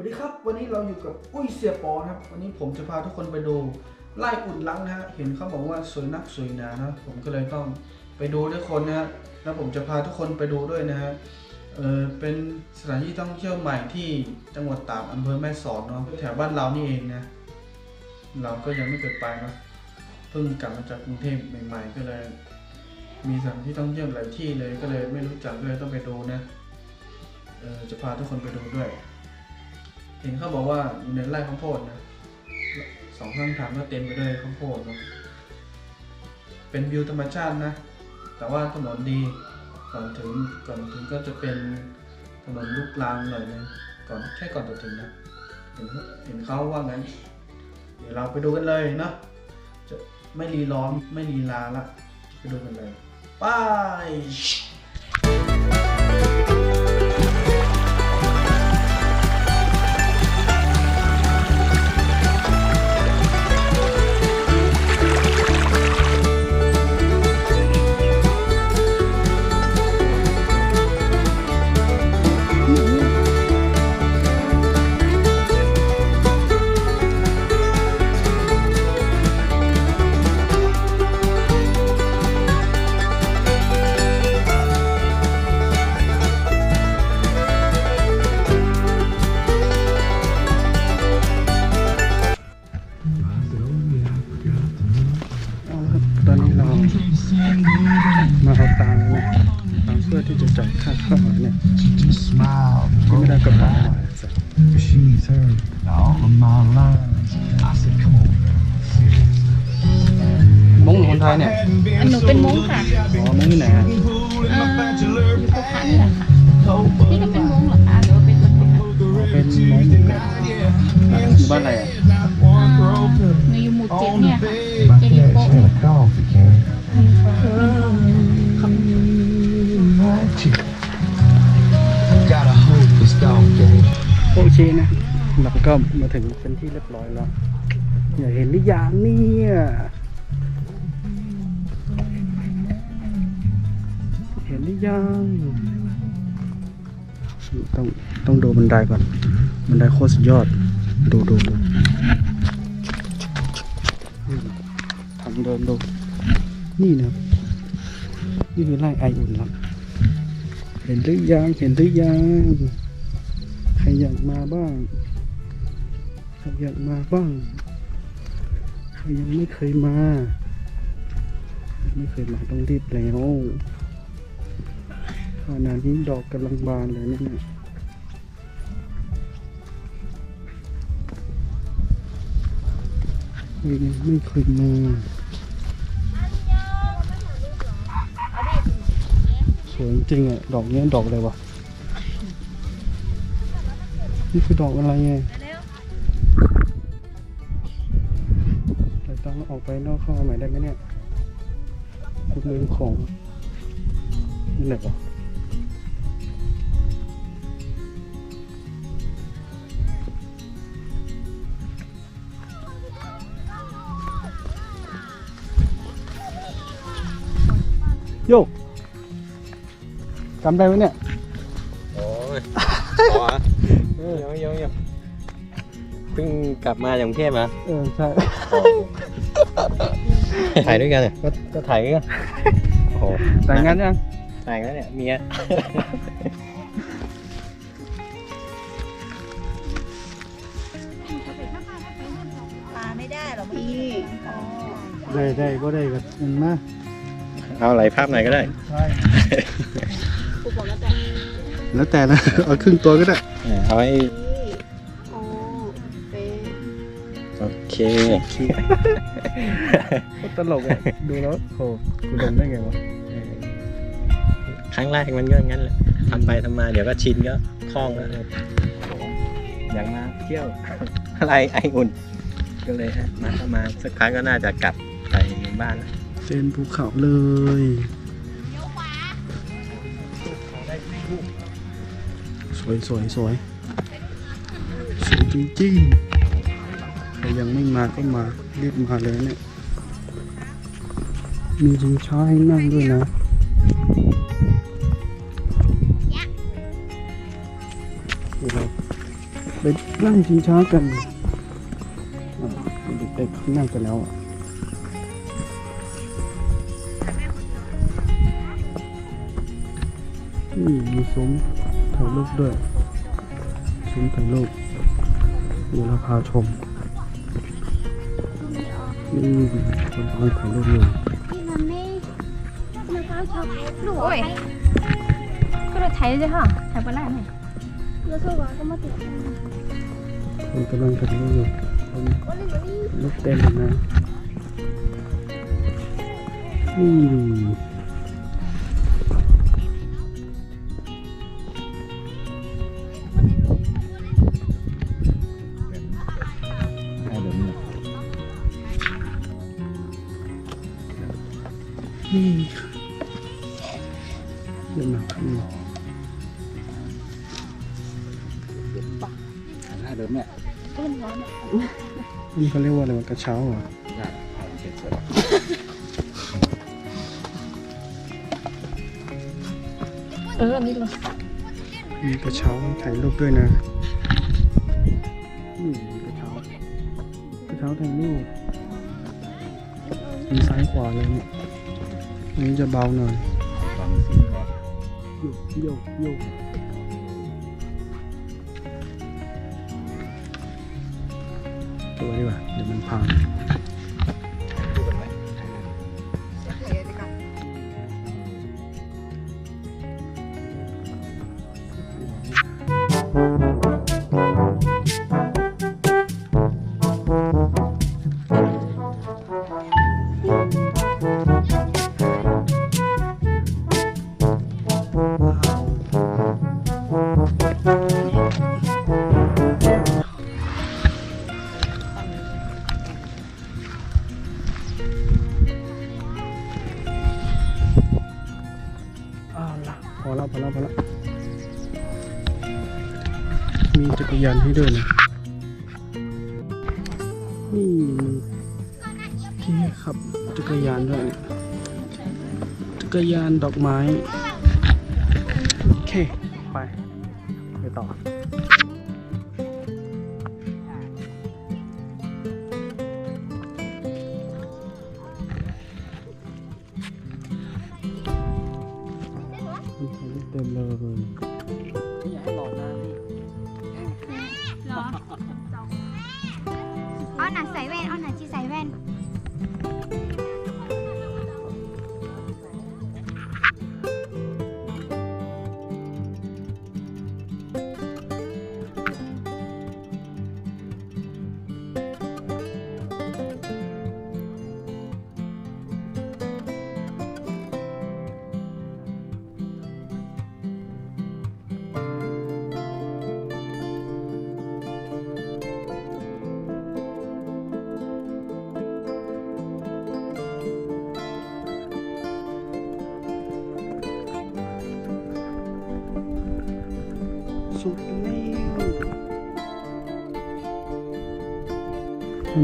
วัสดีครับ วันนี้เราอยู่กับอุ้ยเสียปอนะครับ วันนี้ผมจะพาทุกคนไปดูไล่อุ่นลังนะฮะเห็นเขาบอกว่าสวยนักสวยหนานะผมก็เลยต้องไปดูด้วยคนนะฮะแล้วผมจะพาทุกคนไปดูด้วยนะฮะเออเป็นสถานที่ท่องเที่ยวใหม่ที่จังหวัดตากอำเภอแม่สอดเนาะแถวบ้านเรานี่เองนะเราก็ยังไม่เคยไปนะเพิ่งกลับมาจากกรุงเทพใหม่ๆก็เลย มีสถานที่ท่องเที่ยวหลายที่เลยก็เลยไม่รู้จักเลยต้องไปดูนะเออจะพาทุกคนไปดูด้วย เห็นเขาบอกว่าอยู่ในไร่ข้าวโพดนะสองข้างทางก็เต็มไปด้วยข้าวโพดเนอะเป็นวิวธรรมชาตินะ แต่ว่าถนนดีก่อนถึงก่อนถึงก็จะเป็นถนนลูกรางหน่อยนึงก่อนแค่ก่อนจะถึงนะเห็นเห็นเขาว่างั้น เดี๋ยวเราไปดูกันเลยเนาะจะไม่รีร้อนไม่รีลาละไปดูกันเลย ไป จ่ายค่าข้าวเนี่ย Just smile, ยังไม่ได้กระเป๋ามาใส่ She's heard all of my lines. I said, come on, girl. มงหรือค โอเคนะเราก็มาถึงเป็นที่เรียบร้อยแล้วอยากเห็นหรือยังเนี่ยเห็นหรือยังต้องต้องดูบันไดก่อนบันไดโคตรสุดยอด ดูดูดูทางเดินดูนี่นะนี่คือไร่ไออุ่นครับเห็นหรือยังเห็นหรือยัง อยากมาบ้างใครอยากมาบ้างใครยังไม่เคยมา ไม่เคยมาต้องรีบแล้วขณะนี้ดอกกำลังบานเลยเนี่ยนะใคยังไม่เคยมาสวยจริงอะ ดอกนี้ดอกอะไรวะ นี่คือดอกอะไรไงแต่ต้องออกไปนอกเข้ามาใหม่ได้ไหมเนี่ยคุณลืมของนี่แหละวะโยกจำได้ไหมเนี่ย ยังยังยังเพิ่งกลับมาจากกรุงเทพมาเออใช่ถ่ายด้วยกันเนี่ยก็ก็ถ่ายด้วยกันโอ้โหแต่งงานยังถ่ายกันเนี่ยเมียปลาไม่ได้หรอพี่อ๋อได้ได้ก็ได้กับมันมาเอาไหลภาพไหนก็ได้ ใช่ปูบอกแล้วแต่ แล้วแต่นะเอาครึ่งตัวก็ได้ เออเอาให้อ๋อเป็นโอเค ตลกอะดูแล้วโหกูลงได้ไงวะเออครั้งแรกมันก็งั้นแหละทำไปทำมาเดี๋ยวก็ชินก็คล่องแล้วอยากมาเที่ยว อะไรไออุ่น ก็เลยฮะมาก็มาสักครั้งก็น่าจะกลับไปบ้านแล้วเป็นภูเขาเลย วยสวยสวยสวยจริงๆใครยังไม่มาก็มารีบมาเลยเนี่ย มีชิงช้าให้นั่งด้วยนะเดี๋ยวเราไปนั่งชิงช้ากันเด็กเขานั่งกันแล้วอะนี่มีซุ้ม ถ่ายรูปด้วยซุ้มถ่ายรูปเดี๋ยวเราพาชมนี่คนกำลังถ่ายรูปอยู่โอ้ยก็เราถ่ายเลยค่ะถ่ายไปแล้วเนี่ยคนกำลังถ่ายรูปอยู่คนรูปเต็มเลยนะนี่ ให้เดี๋ยวเนี่ยนี่เขาเรียกว่าอะไรวะกระเช้าเหรอะได้เสร็จเสร็จเออนี่เลยมีกระเช้าถ่ายรูปด้วยนะนี่กระเช้ากระเช้าถ่ายรูปมีซ้ายขวาเลยเนี่ยอันนี้จะเบาหน่อยฟังสีก่อนโยกโยกโยก ดีกว่า เดี๋ยวมันพังดูกั นี่ที่ขับจักรยานด้วยจักรยานดอกไม้ โอเค อ้อนหน่ะใส่แว่นอ้อนหน่ะ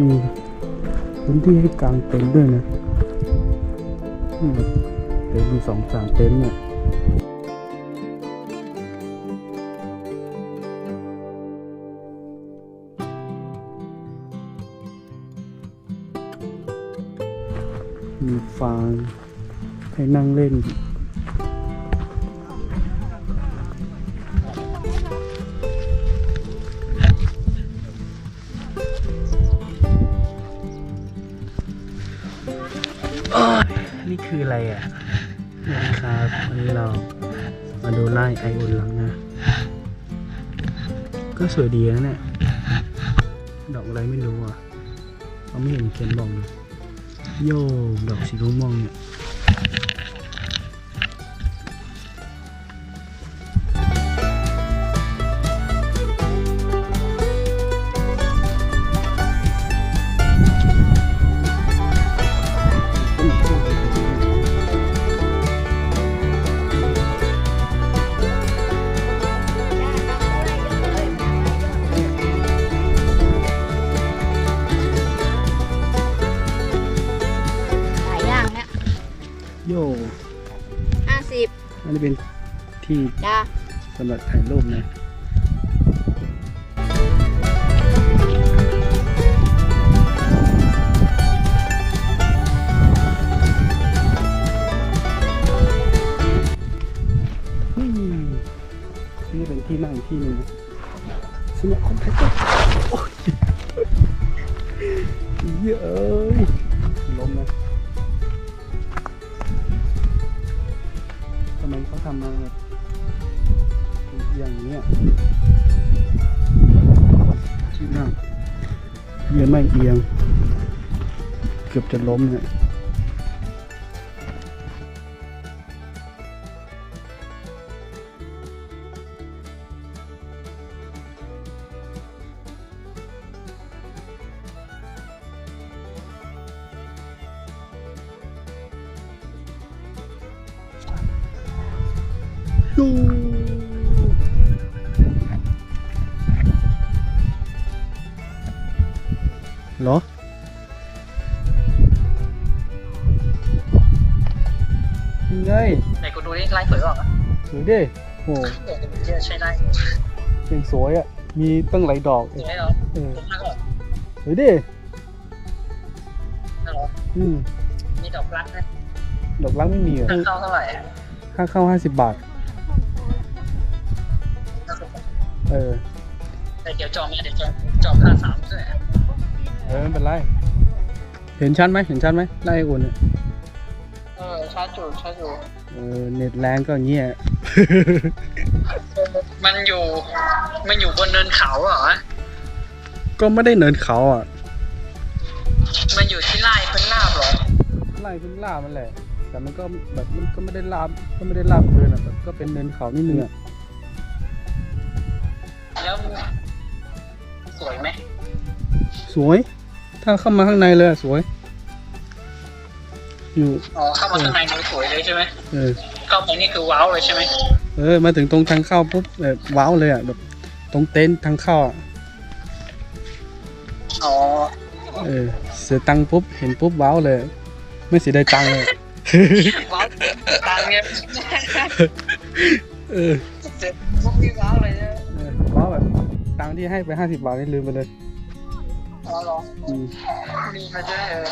มีพื้นที่ให้กางเต็นท์ด้วยนะเต็นท์มีสองสามเต็นท์เนี่ยมีฟางให้นั่งเล่น นี่คืออะไรอะสวัสดีครับวันนี้เรามาดูไล่ไออุ่นหลังนะ ก็สวยดีนะเนี่ย ดอกอะไรไม่รู้อะเขาไม่เห็นเขียนบอกเลย โยกดอกสีม่วงเนี่ย โย่ห้าสิบอันนี้เป็นที่ดาสำหรับถ่ายรูปนะนี่เป็นที่นั่งที่นึงสมหรับคนไทยก็โอ้ยเยอะ ทำมเขาแบบอย่างเนี้ยที่นั่งเอียงไม่เอียง เกือบจะล้มเนี่ย ดูเหรอยังไงไหนกูดูนี่ไลฟ์สวยหรอสวยดิโหเดี๋ยวจะใช้ได้เป็นสวยอะ มีตั้งหลายดอกสวยเหรอเออสวยมากเหรอสวยดิเหรออืมมีดอกรักนะดอกรักไม่มีเหรอค่าเข้าเท่าไหร่อะค่าเข้าห้าสิบบาท เออแต่เดี๋ยวจองมาเดี๋ยวจองจองค่าสามด้วยเออไม่เป็นไร เห็นชัดไหมเห็นชัดไหมไล่อุ่นเนี่ยเออชาร์จอยู่ชาร์จอยู่เออเน็ตแรงก็เงี้ย มันอยู่ มันอยู่บนเนินเขาเหรอ ก็ไม่ได้เนินเขาอะ มันอยู่ที่ไร่พื้นราบเหรอไล่ขึ้นลาบมันแหละ แต่มันก็แบบมันก็ไม่ได้ลาบก็ไม่ได้ลาบเกินอะแบบก็เป็นเนินเขานิดนึงอะ สวยไหมสวย ถ้าเข้ามาข้างในเลยอะสวย อยู่ อ๋อเข้ามาข้างในมันสวยเลยใช่ไหมเออ เข้าไปนี่คือว้าวเลยใช่ไหมเออ มาถึงตรงทางเข้าปุ๊บแบบว้าวเลยอะแบบ ตรงเต็นท์ทางเข้าอะอ๋อเออ เสียตังค์ปุ๊บเห็นปุ๊บว้าวเลย ไม่เสียดายตังค์เลย ว้าวตังเงี้ยเออ เจ็บพวกนี้ว้าวเลยเนี่ยเออว้าวแบบ ตังค์ที่ให้ไปห้าสิบบาทนี่ลืมไปเลยอ๋อเหรออืมมีมาด้วยเออ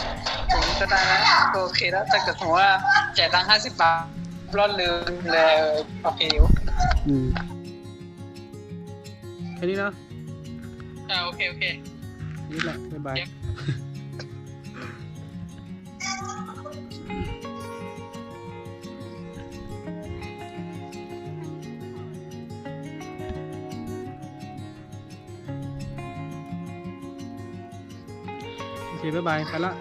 อย่างนี้ก็ได้นะโอเคแล้วถ้าเกิดสมมติว่าจ่ายตังค์ห้าสิบบาทรอดลืมเลยเออโอเคอยู่อืมแค่นี้นะอ่าโอเคโอเค นี่แหละบ๊ายบายโอ เคบ๊ายบายไปละ